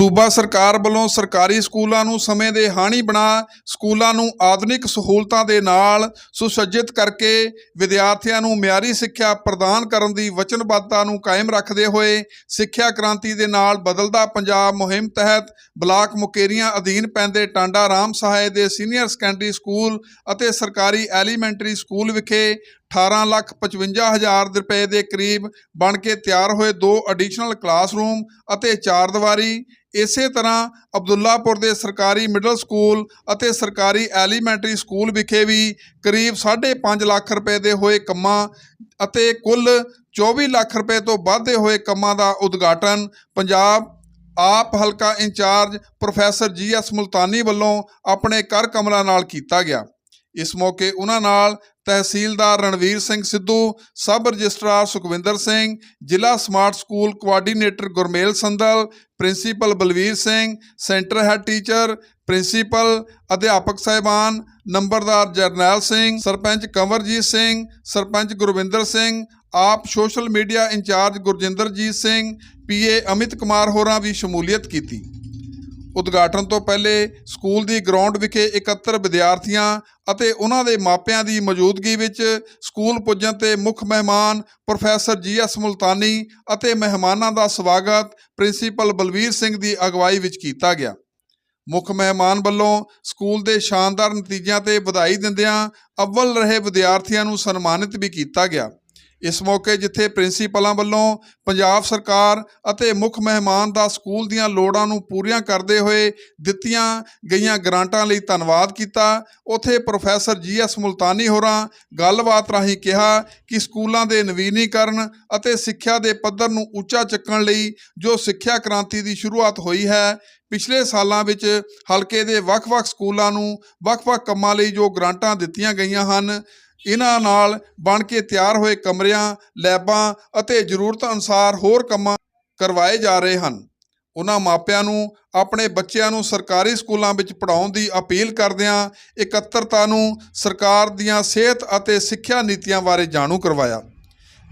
ਸੂਬਾ ਸਰਕਾਰ ਵੱਲੋਂ ਸਰਕਾਰੀ ਸਕੂਲਾਂ ਨੂੰ ਸਮੇਂ ਦੇ ਹਾਣੀ ਬਣਾ ਸਕੂਲਾਂ ਨੂੰ ਆਧੁਨਿਕ ਸਹੂਲਤਾਂ ਦੇ ਨਾਲ ਸੁਸੱਜਿਤ ਕਰਕੇ ਵਿਦਿਆਰਥੀਆਂ ਨੂੰ ਮਿਆਰੀ ਸਿੱਖਿਆ ਪ੍ਰਦਾਨ ਕਰਨ ਦੀ ਵਚਨਬੱਧਤਾ ਨੂੰ ਕਾਇਮ ਰੱਖਦੇ ਹੋਏ ਸਿੱਖਿਆ ਕ੍ਰਾਂਤੀ ਦੇ ਨਾਲ ਬਦਲਦਾ ਪੰਜਾਬ ਮੁਹਿੰਮ ਤਹਿਤ ਬਲਾਕ ਮੁਕੇਰੀਆਂ ਅਧੀਨ ਪੈਂਦੇ ਟਾਂਡਾ ਰਾਮ ਸਹਾਇ ਦੇ ਸੀਨੀਅਰ ਸੈਕੰਡਰੀ ਸਕੂਲ ਅਤੇ ਸਰਕਾਰੀ ਐਲੀਮੈਂਟਰੀ ਸਕੂਲ ਵਿਖੇ 18 ਲੱਖ 55 ਹਜ਼ਾਰ ਰੁਪਏ ਦੇ ਕਰੀਬ ਬਣ ਕੇ ਤਿਆਰ ਹੋਏ ਦੋ ਐਡੀਸ਼ਨਲ ਕਲਾਸਰੂਮ ਅਤੇ ਚਾਰ ਦੀਵਾਰੀ। ਇਸੇ ਤਰ੍ਹਾਂ ਅਬਦੁੱਲਾਪੁਰ ਦੇ ਸਰਕਾਰੀ ਮਿਡਲ ਸਕੂਲ ਅਤੇ ਸਰਕਾਰੀ ਐਲੀਮੈਂਟਰੀ ਸਕੂਲ ਵਿਖੇ ਵੀ ਕਰੀਬ 5.5 ਲੱਖ ਰੁਪਏ ਦੇ ਹੋਏ ਕੰਮਾਂ ਅਤੇ ਕੁੱਲ 24 ਲੱਖ ਰੁਪਏ ਤੋਂ ਵੱਧ ਦੇ ਹੋਏ ਕੰਮਾਂ ਦਾ ਉਦਘਾਟਨ ਪੰਜਾਬ ਆਪ ਹਲਕਾ in charge professor G S Multani ਵੱਲੋਂ ਆਪਣੇ ਕਰ ਕਮਲਾਂ ਨਾਲ ਕੀਤਾ ਗਿਆ। ਇਸ ਮੌਕੇ ਉਹਨਾਂ ਨਾਲ ਤਹਿਸੀਲਦਾਰ ਰਣਵੀਰ ਸਿੰਘ ਸਿੱਧੂ, ਸਬ ਰਜਿਸਟਰਾਰ ਸੁਖਵਿੰਦਰ ਸਿੰਘ, ਜ਼ਿਲ੍ਹਾ smart school coordinator Gurmel Sandal principal Balvir Singh, centre head teacher principal ਅਧਿਆਪਕ ਸਾਹਿਬਾਨ, ਨੰਬਰਦਾਰ Jarnail Singh, sarpanch Kanwarjit Singh, sarpanch Gurvinder Singh, AAP social media in charge Gurjinderjit Singh PA Amit Kumar ਹੋਰਾਂ ਵੀ ਸ਼ਮੂਲੀਅਤ ਕੀਤੀ। ਉਦਘਾਟਨ ਤੋਂ ਪਹਿਲੇ ਸਕੂਲ ਦੀ ਗਰਾਊਂਡ ਵਿਖੇ 71 ਵਿਦਿਆਰਥੀਆਂ ਅਤੇ ਉਹਨਾਂ ਦੇ ਮਾਪਿਆਂ ਦੀ ਮੌਜੂਦਗੀ ਵਿੱਚ ਸਕੂਲ ਪੁੱਜਣ ਤੇ ਮੁੱਖ ਮਹਿਮਾਨ ਪ੍ਰੋਫੈਸਰ ਜੀ ਜੀਐਸ ਮੁਲਤਾਨੀ ਅਤੇ ਮਹਿਮਾਨਾਂ ਦਾ ਸਵਾਗਤ ਪ੍ਰਿੰਸੀਪਲ ਬਲਵੀਰ ਸਿੰਘ ਦੀ ਅਗਵਾਈ ਵਿੱਚ ਕੀਤਾ ਗਿਆ। ਮੁੱਖ ਮਹਿਮਾਨ ਵੱਲੋਂ ਸਕੂਲ ਦੇ ਸ਼ਾਨਦਾਰ ਨਤੀਜਿਆਂ ਤੇ ਵਧਾਈ ਦਿੰਦਿਆਂ ਅਵਲ ਰਹੇ ਵਿਦਿਆਰਥੀਆਂ ਨੂੰ ਸਨਮਾਨਿਤ ਵੀ ਕੀਤਾ ਗਿਆ। ਇਸ ਮੌਕੇ ਜਿੱਥੇ ਪ੍ਰਿੰਸੀਪਲਾਂ ਵੱਲੋਂ ਪੰਜਾਬ ਸਰਕਾਰ ਅਤੇ ਮੁੱਖ ਮਹਿਮਾਨ ਦਾ ਸਕੂਲ ਦੀਆਂ ਲੋੜਾਂ ਨੂੰ ਪੂਰੀਆਂ ਕਰਦੇ ਹੋਏ ਦਿੱਤੀਆਂ ਗਈਆਂ ਗ੍ਰਾਂਟਾਂ ਲਈ ਧੰਨਵਾਦ ਕੀਤਾ, ਉਥੇ ਪ੍ਰੋਫੈਸਰ ਜੀ ਜੀਐਸ ਮੁਲਤਾਨੀ ਹੋਰਾਂ ਗੱਲਬਾਤ ਰਾਹੀਂ ਕਿਹਾ ਕਿ ਸਕੂਲਾਂ ਦੇ ਨਵੀਨੀਕਰਨ ਅਤੇ ਸਿੱਖਿਆ ਦੇ ਪੱਧਰ ਨੂੰ ਉੱਚਾ ਚੱਕਣ ਲਈ ਜੋ ਸਿੱਖਿਆ ਕ੍ਰਾਂਤੀ ਦੀ ਸ਼ੁਰੂਆਤ ਹੋਈ ਹੈ, ਪਿਛਲੇ ਸਾਲਾਂ ਵਿੱਚ ਹਲਕੇ ਦੇ ਵੱਖ-ਵੱਖ ਸਕੂਲਾਂ ਨੂੰ ਵੱਖ-ਵੱਖ ਕੰਮਾਂ ਲਈ ਜੋ ਗ੍ਰਾਂਟਾਂ ਦਿੱਤੀਆਂ ਗਈਆਂ ਹਨ ਇਹਨਾਂ ਨਾਲ ਬਣ ਕੇ ਤਿਆਰ ਹੋਏ ਕਮਰਿਆਂ, ਲੈਬਾਂ ਅਤੇ ਜ਼ਰੂਰਤ ਅਨੁਸਾਰ ਹੋਰ ਕੰਮਾਂ ਕਰਵਾਏ ਜਾ ਰਹੇ ਹਨ। ਉਹਨਾਂ ਮਾਪਿਆਂ ਨੂੰ, ਆਪਣੇ ਬੱਚਿਆਂ ਨੂੰ ਸਰਕਾਰੀ ਸਕੂਲਾਂ ਵਿੱਚ ਪੜ੍ਹਾਉਣ ਦੀ ਅਪੀਲ ਕਰਦਿਆਂ ਇਕੱਤਰਤਾ ਨੂੰ ਸਰਕਾਰ ਦੀਆਂ ਸਿਹਤ ਅਤੇ ਸਿੱਖਿਆ ਨੀਤੀਆਂ ਬਾਰੇ ਜਾਣੂ ਕਰਵਾਇਆ।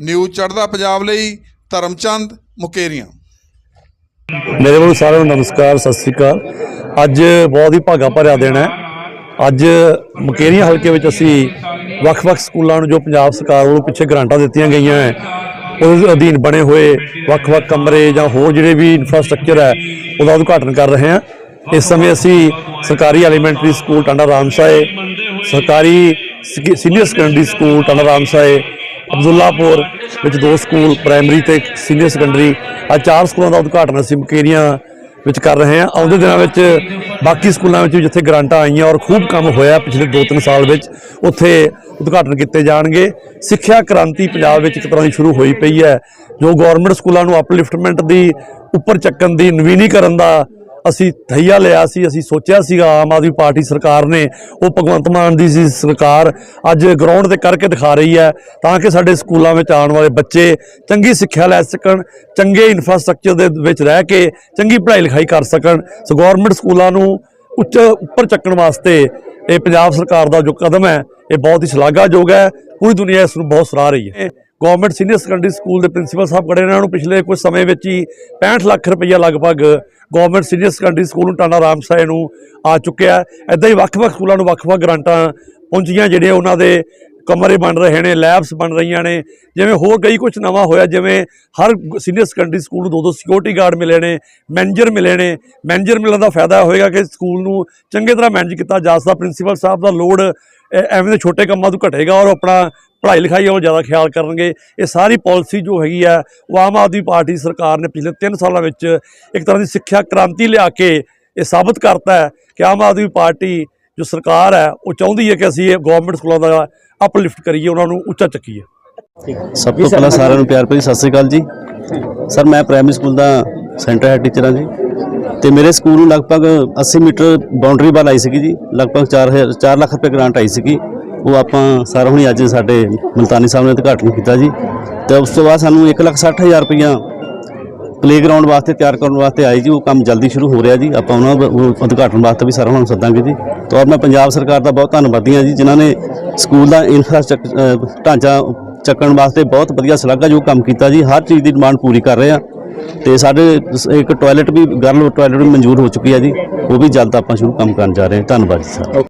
ਨਿਊਜ਼ ਚੜ੍ਹਦਾ ਪੰਜਾਬ ਲਈ ਧਰਮਚੰਦ ਮੁਕੇਰੀਆਂ। ਮੇਰੇ ਵੱਲੋਂ ਸਾਰਿਆਂ ਨੂੰ ਨਮਸਕਾਰ, ਸਤਿ ਸ੍ਰੀ ਅਕਾਲ। ਅੱਜ ਬਹੁਤ ਹੀ ਭਾਗਾ ਭਰਿਆ ਦਿਨ ਹੈ। ਅੱਜ ਮੁਕੇਰੀਆਂ ਹਲਕੇ ਵਿੱਚ ਅਸੀਂ ਵੱਖ-ਵੱਖ ਸਕੂਲਾਂ ਨੂੰ ਜੋ ਪੰਜਾਬ ਸਰਕਾਰ ਵੱਲੋਂ ਪਿੱਛੇ ਗ੍ਰਾਂਟਾਂ ਦਿੱਤੀਆਂ ਗਈਆਂ ਹੈ, ਉਹਦੇ ਅਧੀਨ ਬਣੇ ਹੋਏ ਵੱਖ-ਵੱਖ ਕਮਰੇ ਜਾਂ ਹੋਰ ਜਿਹੜੇ ਵੀ ਇਨਫਰਾਸਟ੍ਰਕਚਰ ਹੈ, ਉਹਦਾ ਉਦਘਾਟਨ ਕਰ ਰਹੇ ਹਾਂ। ਇਸ ਸਮੇਂ ਅਸੀਂ ਸਰਕਾਰੀ ਐਲੀਮੈਂਟਰੀ ਸਕੂਲ ਟਾਂਡਾ ਰਾਮਸਾਏ ਸਰਕਾਰੀ senior secondary school Tanda Ramsahai Abdullapur ਵਿੱਚ ਦੋ ਸਕੂਲ ਪ੍ਰਾਇਮਰੀ ਤੇ ਸੀਨੀਅਰ ਸੈਕੰਡਰੀ ਆ ਚਾਰ ਸਕੂਲਾਂ ਦਾ ਉਦਘਾਟਨ ਅਸੀਂ ਮੁਕੇਰੀਆਂ ਵਿੱਚ ਕਰ ਰਹੇ ਹਾਂ। ਆਉਂਦੇ ਦਿਨਾਂ ਵਿੱਚ ਬਾਕੀ ਸਕੂਲਾਂ ਵਿੱਚ ਵੀ ਜਿੱਥੇ ਗ੍ਰਾਂਟਾਂ ਆਈਆਂ ਔਰ ਖੂਬ ਕੰਮ ਹੋਇਆ ਪਿਛਲੇ 2-3 ਸਾਲ ਵਿੱਚ, ਉੱਥੇ ਉਦਘਾਟਨ ਕੀਤੇ ਜਾਣਗੇ। ਸਿੱਖਿਆ ਕ੍ਰਾਂਤੀ ਪੰਜਾਬ ਵਿੱਚ ਇੱਕ ਤਰ੍ਹਾਂ ਦੀ ਸ਼ੁਰੂ ਹੋਈ ਪਈ ਹੈ, ਜੋ ਗਵਰਨਮੈਂਟ ਸਕੂਲਾਂ ਨੂੰ ਅਪਲਿਫਟਮੈਂਟ ਦੀ, ਉੱਪਰ ਚੱਕਣ ਦੀ, ਨਵੀਨੀਕਰਨ ਦਾ ਅਸੀਂ ਥਈਆ ਲਿਆ ਸੀ, ਅਸੀਂ ਸੋਚਿਆ ਸੀਗਾ ਆਮ ਆਦਮੀ ਪਾਰਟੀ ਸਰਕਾਰ ਨੇ, ਉਹ ਭਗਵੰਤ ਮਾਨ ਦੀ ਸੀ ਸਰਕਾਰ, ਅੱਜ ਗਰਾਊਂਡ ਤੇ ਕਰਕੇ ਦਿਖਾ ਰਹੀ ਹੈ, ਤਾਂ ਕਿ ਸਾਡੇ ਸਕੂਲਾਂ ਵਿੱਚ ਆਉਣ ਵਾਲੇ ਬੱਚੇ ਚੰਗੀ ਸਿੱਖਿਆ ਲੈ ਸਕਣ, ਚੰਗੇ ਇਨਫਰਾਸਟ੍ਰਕਚਰ ਦੇ ਵਿੱਚ ਰਹਿ ਕੇ ਚੰਗੀ ਪੜ੍ਹਾਈ ਲਿਖਾਈ ਕਰ ਸਕਣ। ਸੋ ਗਵਰਨਮੈਂਟ ਸਕੂਲਾਂ ਨੂੰ ਉੱਚ, ਉੱਪਰ ਚੱਕਣ ਵਾਸਤੇ ਇਹ ਪੰਜਾਬ ਸਰਕਾਰ ਦਾ ਜੋ ਕਦਮ ਹੈ, ਇਹ ਬਹੁਤ ਹੀ ਸ਼ਲਾਘਾਯੋਗ ਹੈ, ਪੂਰੀ ਦੁਨੀਆ ਇਸ ਨੂੰ ਬਹੁਤ ਸਰਾਹ ਰਹੀ ਹੈ। ਗਵਰਨਮੈਂਟ ਸੀਨੀਅਰ ਸੈਕੰਡਰੀ ਸਕੂਲ ਦੇ ਪ੍ਰਿੰਸੀਪਲ ਸਾਹਿਬ ਖੜੇ ਇਹਨਾਂ ਨੂੰ ਪਿਛਲੇ ਕੁਝ ਸਮੇਂ ਵਿੱਚ ਹੀ 65 ਲੱਖ ਰੁਪਈਆ ਲਗਭਗ ਗਵਰਨਮੈਂਟ ਸੀਨੀਅਰ ਸੈਕੰਡਰੀ ਸਕੂਲ ਨੂੰ ਰਾਮ ਰਾਮਸਾਏ ਨੂੰ ਆ ਚੁੱਕਿਆ ਹੈ। ਹੀ ਵੱਖ-ਵੱਖ ਸਕੂਲਾਂ ਨੂੰ ਵੱਖ-ਵੱਖ ਗ੍ਰਾਂਟਾਂ ਪਹੁੰਚੀਆਂ ਜਿਹੜੇ ਉਹਨਾਂ ਦੇ ਕਮਰੇ ਬਣ ਰਹੇ ਨੇ, ਲੈਬਸ ਬਣ ਰਹੀਆਂ ਨੇ, ਜਿਵੇਂ ਹੋਰ ਕਈ ਕੁਝ ਨਵਾਂ ਹੋਇਆ, ਜਿਵੇਂ ਹਰ ਸੀਨੀਅਰ ਸੈਕੰਡਰੀ ਸਕੂਲ ਨੂੰ ਦੋ ਦੋ ਸਿਕਿਉਰਿਟੀ ਗਾਰਡ ਮਿਲੇ ਨੇ ਮੈਨੇਜਰ ਮਿਲੇ ਨੇ ਮੈਨੇਜਰ ਮਿਲਣ ਦਾ ਫਾਇਦਾ ਹੋਏਗਾ ਕਿ ਸਕੂਲ ਨੂੰ ਚੰਗੀ ਤਰ੍ਹਾਂ ਮੈਨੇਜ ਕੀਤਾ ਜਾ ਸਕਦਾ ਪ੍ਰਿੰਸੀਪਲ ਸਾਹਿਬ ਦਾ ਲੋਡ ਐਵੇਂ ਦੇ ਛੋਟੇ ਕੰਮਾਂ ਤੋਂ ਘਟੇਗਾ ਔਰ ਆਪਣਾ ਪੜ੍ਹਾਈ ਲਿਖਾਈ ਉਹ ਜ਼ਿਆਦਾ ਖਿਆਲ ਕਰਨਗੇ। ਇਹ ਸਾਰੀ ਪਾਲਿਸੀ ਜੋ ਹੈਗੀ ਆ, ਉਹ ਆਮ ਆਦਮੀ ਪਾਰਟੀ ਸਰਕਾਰ ਨੇ ਪਿਛਲੇ 3 ਸਾਲਾਂ ਵਿੱਚ ਇੱਕ ਤਰ੍ਹਾਂ ਦੀ ਸਿੱਖਿਆ ਕ੍ਰਾਂਤੀ ਲਿਆ ਕੇ ਇਹ ਸਾਬਤ ਕਰਤਾ ਹੈ ਕਿ ਆਮ ਆਦਮੀ ਪਾਰਟੀ ਜੋ ਸਰਕਾਰ ਹੈ, ਉਹ ਚਾਹੁੰਦੀ ਹੈ ਕਿ ਅਸੀਂ ਇਹ ਗਵਰਨਮੈਂਟ ਸਕੂਲਾਂ ਦਾ ਅਪਲਿਫਟ ਕਰੀਏ, ਉਹਨਾਂ ਨੂੰ ਉੱਚਾ ਚੱਕੀਏ। ਸਭ ਤੋਂ ਪਹਿਲਾਂ ਸਾਰਿਆਂ ਨੂੰ ਪਿਆਰ ਭਰੀ ਸਤਿ ਸ੍ਰੀ ਅਕਾਲ ਜੀ। ਸਰ, ਮੈਂ ਪ੍ਰਾਇਮਰੀ ਸਕੂਲ ਦਾ ਸੈਂਟਰ ਹੈਡ ਟੀਚਰ ਹਾਂ ਜੀ। ਤੇ ਮੇਰੇ ਸਕੂਲ ਨੂੰ ਲਗਭਗ 80 ਮੀਟਰ ਬਾਉਂਡਰੀ ਵਾਲ ਆਈ ਸੀਗੀ ਜੀ। ਲਗਭਗ 4 4 ਲੱਖ ਰੁਪਏ ਗ੍ਰਾਂਟ ਆਈ ਸੀਗੀ। ਉਹ ਆਪਾਂ ਸਾਰਾ ਹੁਣੀ ਅੱਜ ਸਾਡੇ ਮਲਤਾਨੀ ਸਾਹਿਬ ਨੇ ਉਦਘਾਟਨ ਕੀਤਾ ਜੀ। ਤੇ ਉਸ ਤੋਂ ਬਾਅਦ ਸਾਨੂੰ 160000 ਰੁਪਈਆ ਪਲੇਗਰਾਉਂਡ ਵਾਸਤੇ ਤਿਆਰ ਕਰਨ ਵਾਸਤੇ ਆਏ ਜੀ, ਉਹ ਕੰਮ ਜਲਦੀ ਸ਼ੁਰੂ ਹੋ ਰਿਹਾ ਜੀ। ਆਪਾਂ ਉਹਨਾਂ ਦਾ ਉਦਘਾਟਨ ਵਾਸਤੇ ਵੀ ਸਰ ਉਹਨਾਂ ਨੂੰ ਸੱਦਾਂਗੇ ਜੀ। ਤੇ ਔਰ ਮੈਂ ਪੰਜਾਬ ਸਰਕਾਰ ਦਾ ਬਹੁਤ ਧੰਨਵਾਦੀ ਹਾਂ ਜੀ, ਜਿਨ੍ਹਾਂ ਨੇ ਸਕੂਲ ਦਾ ਇਨਫਰਾਸਟ੍ਰਕਚਰ ਢਾਂਚਾ ਚੱਕਣ ਵਾਸਤੇ ਬਹੁਤ ਵਧੀਆ ਸ਼ਲਾਘਾਯੋਗ ਕੰਮ ਕੀਤਾ ਜੀ। ਹਰ ਚੀਜ਼ ਦੀ ਡਿਮਾਂਡ ਪੂਰੀ ਕਰ ਰਹੇ ਆ ਤੇ ਸਾਡੇ ਇੱਕ ਟਾਇਲਟ ਵੀ, ਗਰਲ ਟਾਇਲਟ ਵੀ ਮਨਜ਼ੂਰ ਹੋ ਚੁੱਕੀ ਹੈ ਜੀ। ਉਹ ਵੀ ਜਲਦ ਆਪਾਂ ਸ਼ੁਰੂ ਕੰਮ ਕਰਨ ਜਾ ਰਹੇ ਹਾਂ। ਧੰਨਵਾਦ ਜੀ, ਸਰ।